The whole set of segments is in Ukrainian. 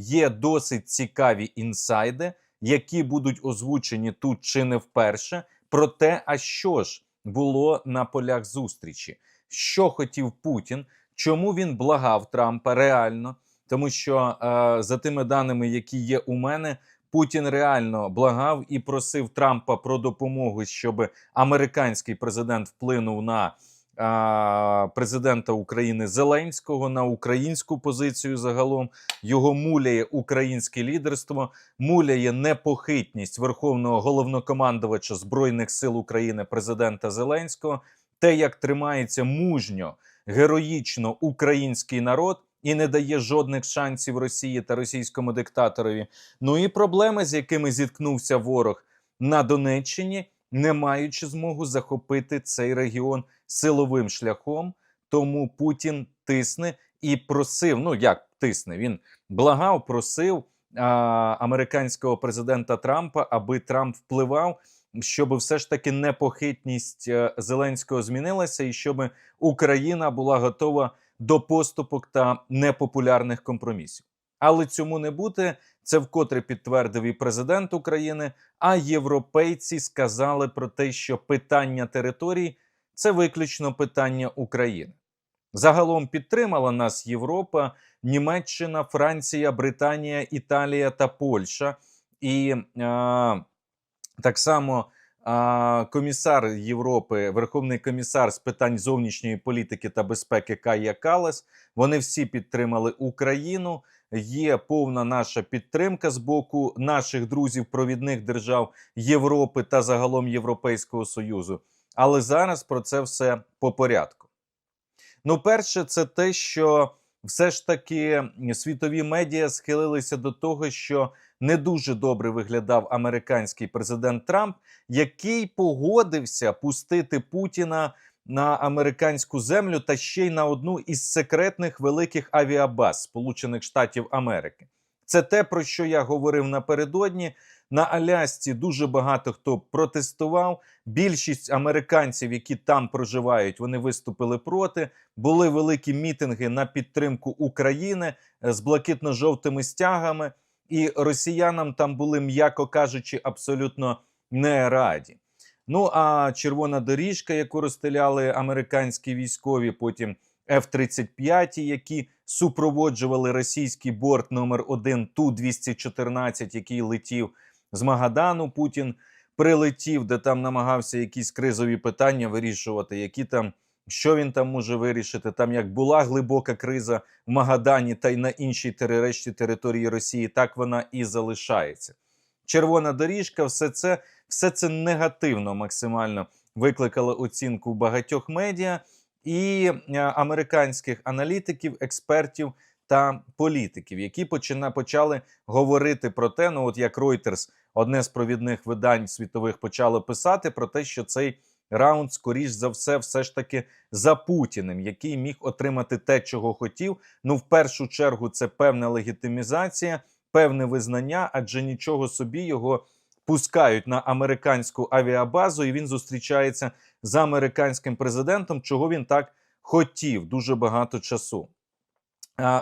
є досить цікаві інсайди, які будуть озвучені тут чи не вперше, про те, а що ж було на полях зустрічі, що хотів Путін, чому він благав Трампа реально, тому що е, за тими даними, які є у мене. Путін реально благав і просив Трампа про допомогу, щоб американський президент вплинув на президента України Зеленського на українську позицію. Загалом його муляє українське лідерство, муляє непохитність верховного головнокомандувача збройних сил України, президента Зеленського, те, як тримається мужньо, героїчно український народ. І не дає жодних шансів Росії та російському диктаторові. Ну і проблеми, з якими зіткнувся ворог на Донеччині, не маючи змогу захопити цей регіон силовим шляхом. Тому Путін тисне і просив. Ну як тисне? Він благав, просив а, американського президента Трампа, аби Трамп впливав, щоб все ж таки непохитність е, Зеленського змінилася, і щоб Україна була готова до поступок та непопулярних компромісів. Але цьому не бути. Це вкотре підтвердив і президент України. А європейці сказали про те, що питання територій це виключно питання України. Загалом підтримала нас Європа, Німеччина, Франція, Британія, Італія та Польща. І е, так само комісар Європи, Верховний комісар з питань зовнішньої політики та безпеки Кая Калас. Вони всі підтримали Україну. Є повна наша підтримка з боку наших друзів, провідних держав Європи та загалом Європейського Союзу. Але зараз про це все по порядку. Ну, перше, це те, що все ж таки світові медіа схилилися до того, що не дуже добре виглядав американський президент Трамп, який погодився пустити Путіна на американську землю та ще й на одну із секретних великих авіабаз Сполучених Штатів Америки. Це те, про що я говорив напередодні. На Алясці дуже багато хто протестував. Більшість американців, які там проживають, вони виступили проти. Були великі мітинги на підтримку України з блакитно-жовтими стягами, і росіянам там були, м'яко кажучи, абсолютно не раді. Ну а червона доріжка, яку розстріляли американські військові, потім F-35, які супроводжували російський борт номер 1 ту 214 який летів з Магадану. Путін прилетів, де там намагався якісь кризові питання вирішувати, які там. Що він там може вирішити? Там як була глибока криза в Магадані та й на іншій решті території Росії, так вона і залишається. Червона доріжка, все це все це негативно максимально викликало оцінку багатьох медіа і е, американських аналітиків, експертів та політиків, які почина, почали говорити про те, ну от як Reuters, одне з провідних видань світових почало писати про те, що цей раунд, скоріш за все, все ж таки за Путіним, який міг отримати те, чого хотів. Ну, в першу чергу, це певна легітимізація, певне визнання, адже нічого собі його пускають на американську авіабазу, і він зустрічається з американським президентом, чого він так хотів дуже багато часу.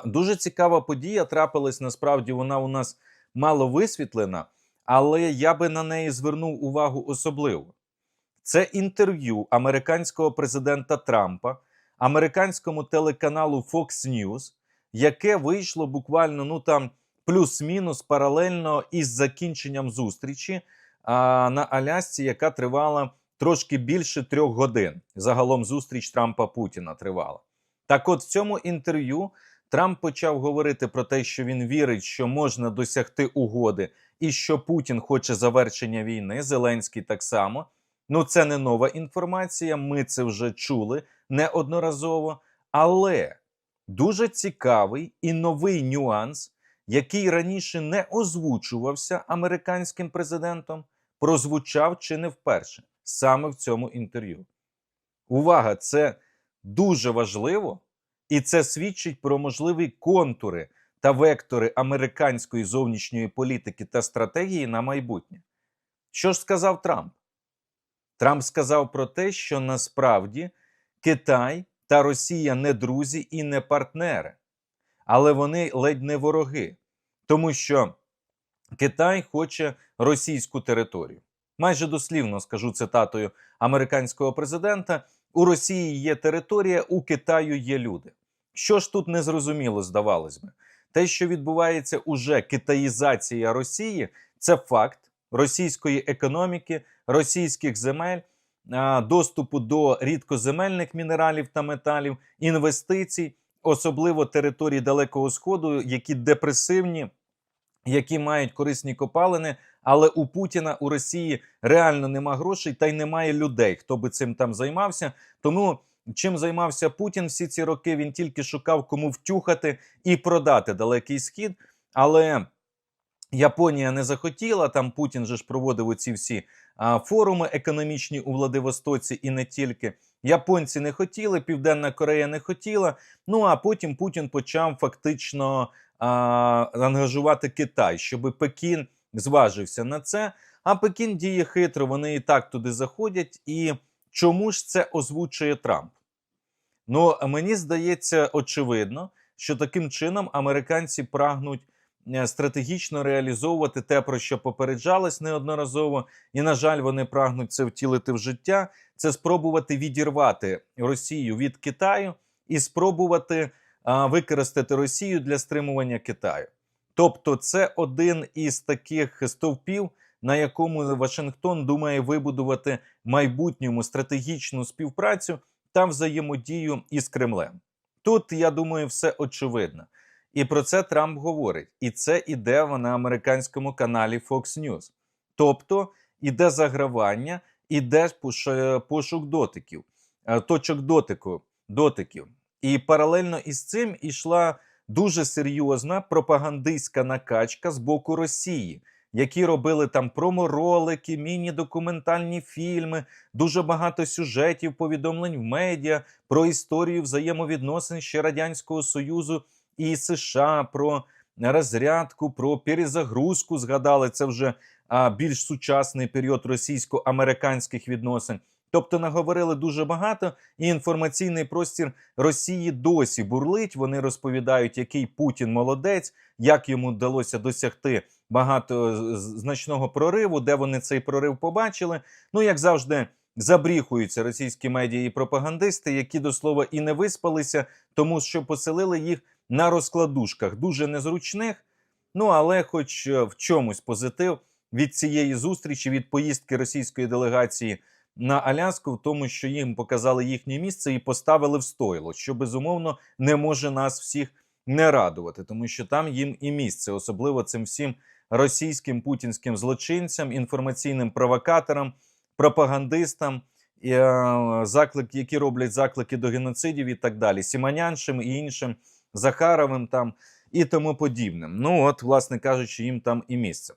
Дуже цікава подія трапилась. Насправді вона у нас мало висвітлена, але я би на неї звернув увагу особливо. Це інтерв'ю американського президента Трампа, американському телеканалу Fox News, яке вийшло буквально ну там плюс-мінус паралельно із закінченням зустрічі а, на Алясці, яка тривала трошки більше трьох годин. Загалом зустріч Трампа Путіна тривала. Так, от в цьому інтерв'ю Трамп почав говорити про те, що він вірить, що можна досягти угоди, і що Путін хоче завершення війни. Зеленський так само. Ну, це не нова інформація. Ми це вже чули неодноразово. Але дуже цікавий і новий нюанс, який раніше не озвучувався американським президентом, прозвучав чи не вперше саме в цьому інтерв'ю. Увага! Це дуже важливо, і це свідчить про можливі контури та вектори американської зовнішньої політики та стратегії на майбутнє. Що ж сказав Трамп? Трамп сказав про те, що насправді Китай та Росія не друзі і не партнери, але вони ледь не вороги. тому що Китай хоче російську територію. Майже дослівно скажу цитатою американського президента: у Росії є територія, у Китаю є люди. Що ж тут незрозуміло, здавалось би, те, що відбувається уже китаїзація Росії, це факт російської економіки, російських земель, доступу до рідкоземельних мінералів та металів, інвестицій, особливо територій Далекого Сходу, які депресивні, які мають корисні копалини. Але у Путіна у Росії реально нема грошей та й немає людей, хто би цим там займався. Тому чим займався Путін всі ці роки? Він тільки шукав кому втюхати і продати далекий схід. Але Японія не захотіла. Там Путін же ж проводив оці всі а, форуми економічні у Владивостоці і не тільки. Японці не хотіли, Південна Корея не хотіла. Ну а потім Путін почав фактично а, ангажувати Китай, щоб Пекін зважився на це. А Пекін діє хитро, вони і так туди заходять. І чому ж це озвучує Трамп? Ну, мені здається, очевидно, що таким чином американці прагнуть стратегічно реалізовувати те, про що попереджались неодноразово, і, на жаль, вони прагнуть це втілити в життя. Це спробувати відірвати Росію від Китаю і спробувати а, використати Росію для стримування Китаю. Тобто, це один із таких стовпів, на якому Вашингтон думає вибудувати майбутньому стратегічну співпрацю та взаємодію із Кремлем. Тут я думаю, все очевидно. І про це Трамп говорить. І це іде на американському каналі Fox News. Тобто іде загравання, іде пошук дотиків, е, точок дотику, дотиків. І паралельно із цим ішла дуже серйозна пропагандистська накачка з боку Росії, які робили там проморолики, міні-документальні фільми, дуже багато сюжетів, повідомлень в медіа про історію взаємовідносин ще Радянського Союзу і США, про розрядку, про перезагрузку. Згадали це вже а, більш сучасний період російсько-американських відносин. Тобто наговорили дуже багато, і інформаційний простір Росії досі бурлить. Вони розповідають, який Путін молодець, як йому вдалося досягти багато значного прориву, де вони цей прорив побачили. Ну, як завжди, забріхуються російські медіа і пропагандисти, які до слова і не виспалися, тому що поселили їх на розкладушках, дуже незручних. Ну але, хоч е, в чомусь позитив від цієї зустрічі, від поїздки російської делегації на Аляску, в тому, що їм показали їхнє місце і поставили в стойло, що безумовно не може нас всіх не радувати, тому що там їм і місце, особливо цим всім російським путінським злочинцям, інформаційним провокаторам, пропагандистам, е, заклик, які роблять заклики до геноцидів і так далі, Сіманяншим і іншим Захаровим там і тому подібним. Ну от, власне кажучи, їм там і місце.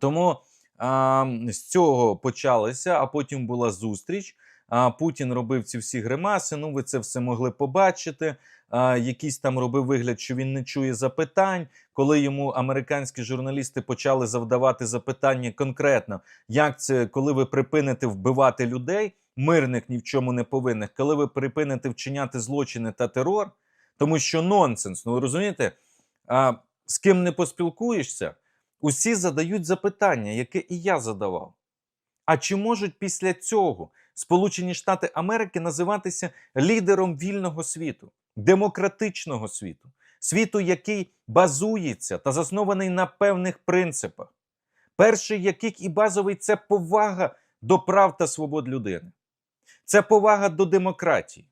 Тому а, з цього почалося, а потім була зустріч. А, Путін робив ці всі гримаси. Ну, ви це все могли побачити. А, якийсь там робив вигляд, що він не чує запитань. Коли йому американські журналісти почали завдавати запитання конкретно, як це, коли ви припините вбивати людей, мирних ні в чому не повинних, коли ви припините вчиняти злочини та терор, тому що нонсенс, ну ви розумієте, а, з ким не поспілкуєшся, усі задають запитання, яке і я задавав. А чи можуть після цього Сполучені Штати Америки називатися лідером вільного світу, демократичного світу, світу, який базується та заснований на певних принципах, перший яких і базовий це повага до прав та свобод людини, це повага до демократії,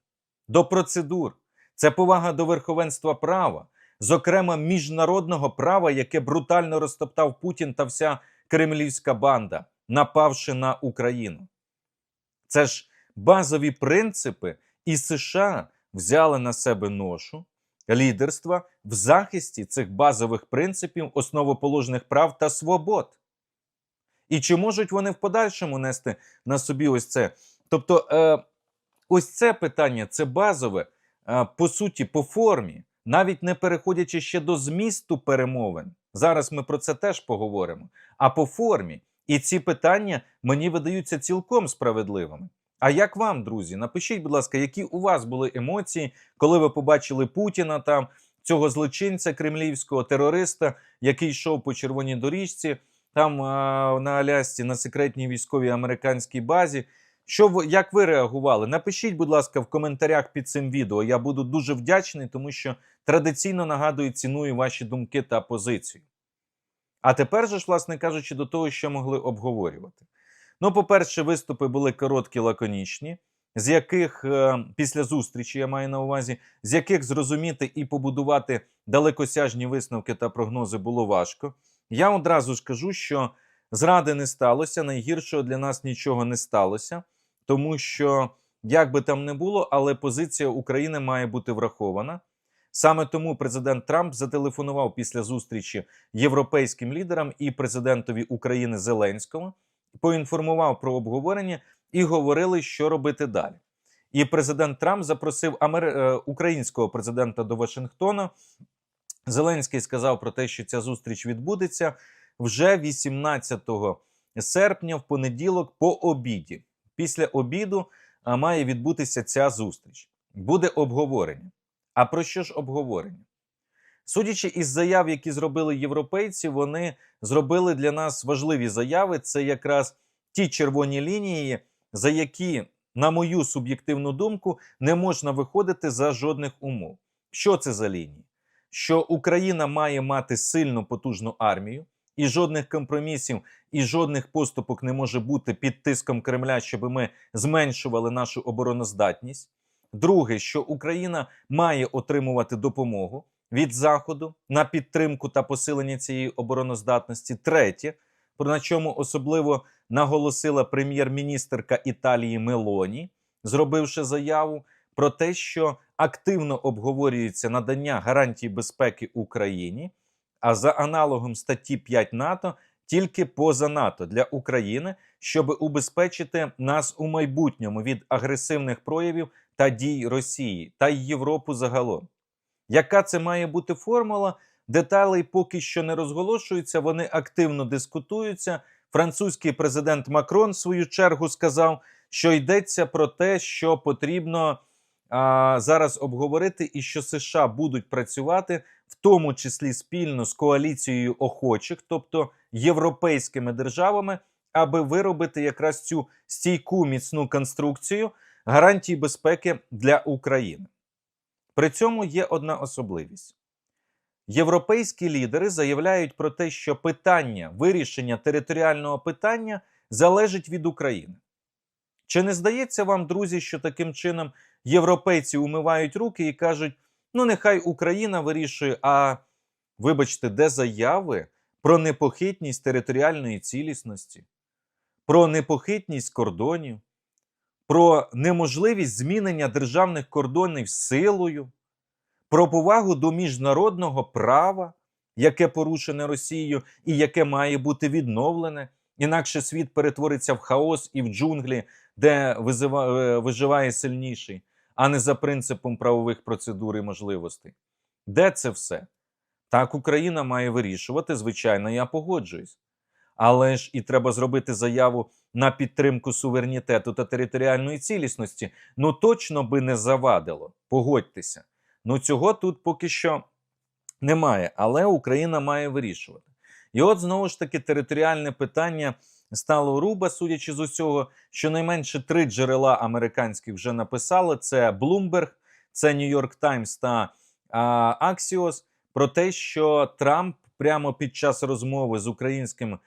до процедур, це повага до верховенства права, зокрема міжнародного права, яке брутально розтоптав Путін та вся кремлівська банда, напавши на Україну. Це ж базові принципи, і США взяли на себе ношу лідерства в захисті цих базових принципів, основоположних прав та свобод. І чи можуть вони в подальшому нести на собі ось це? Тобто, е, ось це питання, це базове, по суті, по формі, навіть не переходячи ще до змісту перемовин. Зараз ми про це теж поговоримо. А по формі. І ці питання мені видаються цілком справедливими. А як вам, друзі? Напишіть, будь ласка, які у вас були емоції, коли ви побачили Путіна там, цього злочинця кремлівського терориста, який йшов по червоній доріжці, там на Алясці на секретній військовій американській базі. Що ви як ви реагували? Напишіть, будь ласка, в коментарях під цим відео. Я буду дуже вдячний, тому що традиційно нагадую, ціную ваші думки та позицію. А тепер же ж, власне кажучи, до того, що могли обговорювати. Ну, по-перше, виступи були короткі, лаконічні, з яких е, після зустрічі я маю на увазі, з яких зрозуміти і побудувати далекосяжні висновки та прогнози було важко. Я одразу ж кажу, що зради не сталося, найгіршого для нас нічого не сталося, тому що, як би там не було, але позиція України має бути врахована. Саме тому президент Трамп зателефонував після зустрічі європейським лідерам і президентові України Зеленському, поінформував про обговорення і говорили, що робити далі. І президент Трамп запросив Амер... е, українського президента до Вашингтона. Зеленський сказав про те, що ця зустріч відбудеться вже 18 серпня, в понеділок, по обіді. Після обіду має відбутися ця зустріч. Буде обговорення. А про що ж обговорення? Судячи із заяв, які зробили європейці, вони зробили для нас важливі заяви. Це якраз ті червоні лінії, за які, на мою суб'єктивну думку, не можна виходити за жодних умов. Що це за лінії? Що Україна має мати сильну потужну армію, і жодних компромісів, і жодних поступок не може бути під тиском Кремля, щоб ми зменшували нашу обороноздатність. Друге, що Україна має отримувати допомогу від Заходу на підтримку та посилення цієї обороноздатності. Третє, про на чому особливо наголосила прем'єр-міністерка Італії Мелоні, зробивши заяву про те, що активно обговорюється надання гарантій безпеки Україні, а за аналогом статті 5 НАТО тільки поза НАТО для України, щоб убезпечити нас у майбутньому від агресивних проявів та дій Росії та й Європу загалом. Яка це має бути формула? Деталей поки що не розголошуються, вони активно дискутуються. Французький президент Макрон, в свою чергу, сказав, що йдеться про те, що потрібно зараз обговорити, і що США будуть працювати, в тому числі спільно з коаліцією охочих, тобто європейськими державами, аби виробити якраз цю стійку міцну конструкцію гарантій безпеки для України. При цьому є одна особливість. Європейські лідери заявляють про те, що питання вирішення територіального питання залежить від України. Чи не здається вам, друзі, що таким чином європейці умивають руки і кажуть: ну, нехай Україна вирішує, а вибачте, де заяви про непохитність територіальної цілісності, про непохитність кордонів, про неможливість змінення державних кордонів силою, про повагу до міжнародного права, яке порушене Росією і яке має бути відновлене. Інакше світ перетвориться в хаос і в джунглі, де е, виживає сильніший, а не за принципом правових процедур і можливостей. Де це все? Так Україна має вирішувати. Звичайно, я погоджуюсь. Але ж і треба зробити заяву на підтримку суверенітету та територіальної цілісності. Ну точно би не завадило. Погодьтеся. Ну цього тут поки що немає, але Україна має вирішувати. І от знову ж таки територіальне питання стало руба, судячи з усього, щонайменше три джерела американських вже написали: це Bloomberg, це New York Times та а, Axios, про те, що Трамп прямо під час розмови з українським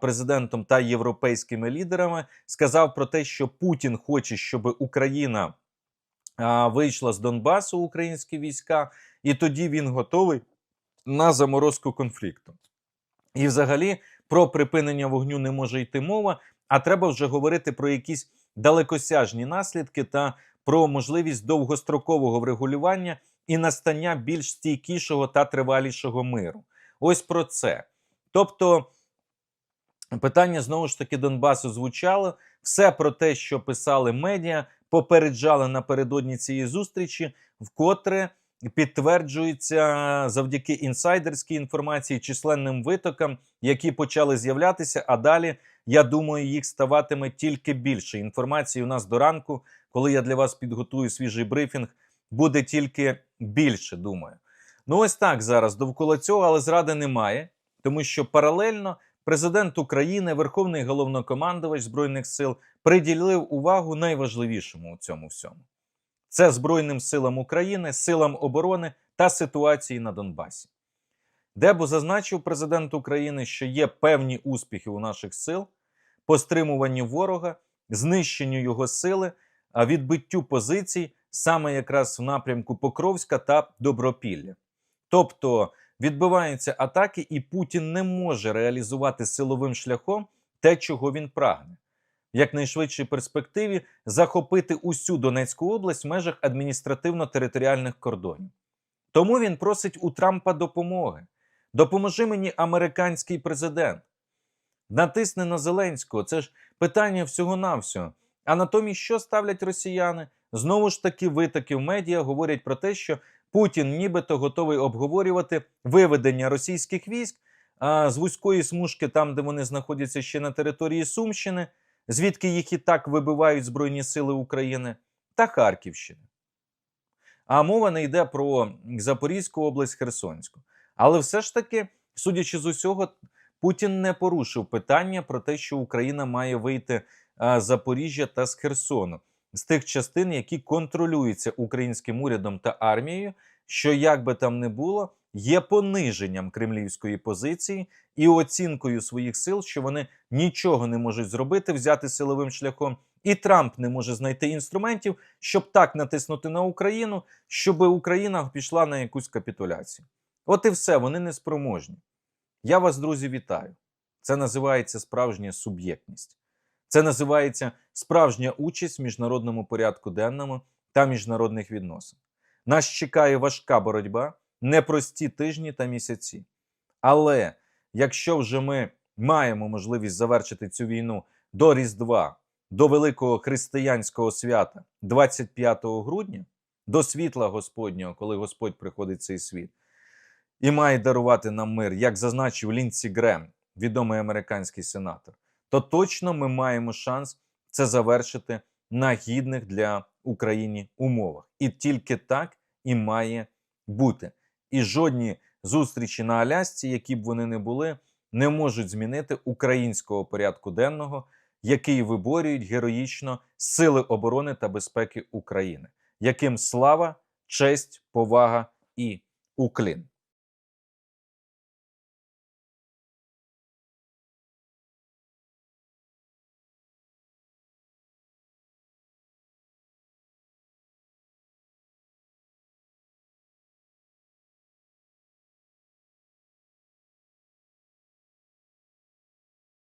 президентом та європейськими лідерами сказав про те, що Путін хоче, щоб Україна а, вийшла з Донбасу, українські війська, і тоді він готовий на заморозку конфлікту. І, взагалі, про припинення вогню не може йти мова, а треба вже говорити про якісь далекосяжні наслідки та про можливість довгострокового врегулювання і настання більш стійкішого та тривалішого миру. Ось про це. Тобто, питання знову ж таки Донбасу звучало. Все про те, що писали медіа, попереджали напередодні цієї зустрічі, вкотре підтверджується завдяки інсайдерській інформації, численним витокам, які почали з'являтися. А далі, я думаю, їх ставатиме тільки більше. Інформації у нас до ранку, коли я для вас підготую свіжий брифінг, буде тільки більше. Думаю. Ну, ось так зараз довкола цього, але зради немає, тому що паралельно президент України, Верховний головнокомандувач Збройних сил приділив увагу найважливішому у цьому всьому. Це Збройним силам України, силам оборони та ситуації на Донбасі. Дебо зазначив президент України, що є певні успіхи у наших сил по стримуванню ворога, знищенню його сили, а відбиттю позицій саме якраз в напрямку Покровська та Добропілля. Тобто відбиваються атаки, і Путін не може реалізувати силовим шляхом те, чого він прагне. Якнайшвидшій перспективі захопити усю Донецьку область в межах адміністративно-територіальних кордонів. Тому він просить у Трампа допомоги. Допоможи мені американський президент. Натисни на Зеленського. Це ж питання всього-навсього. А натомість, що ставлять росіяни? Знову ж таки, витоки в медіа говорять про те, що Путін нібито готовий обговорювати виведення російських військ а, з вузької смужки, там, де вони знаходяться ще на території Сумщини, звідки їх і так вибивають Збройні Сили України, та Харківщини. А мова не йде про Запорізьку область, Херсонську. Але все ж таки, судячи з усього, Путін не порушив питання про те, що Україна має вийти з Запоріжжя та з Херсону, з тих частин, які контролюються українським урядом та армією, що як би там не було, є пониженням кремлівської позиції і оцінкою своїх сил, що вони нічого не можуть зробити, взяти силовим шляхом. І Трамп не може знайти інструментів, щоб так натиснути на Україну, щоб Україна пішла на якусь капітуляцію. От і все, вони не спроможні. Я вас, друзі, вітаю. Це називається справжня суб'єктність. Це називається справжня участь в міжнародному порядку денному та міжнародних відносин. Нас чекає важка боротьба, непрості тижні та місяці. Але якщо вже ми маємо можливість завершити цю війну до Різдва, до великого християнського свята 25 грудня, до світла Господнього, коли Господь приходить в цей світ, і має дарувати нам мир, як зазначив Лінсі Грем, відомий американський сенатор, то точно ми маємо шанс це завершити на гідних для України умовах. І тільки так і має бути. І жодні зустрічі на Алясці, які б вони не були, не можуть змінити українського порядку денного, який виборюють героїчно Сили оборони та безпеки України, яким слава, честь, повага і уклін.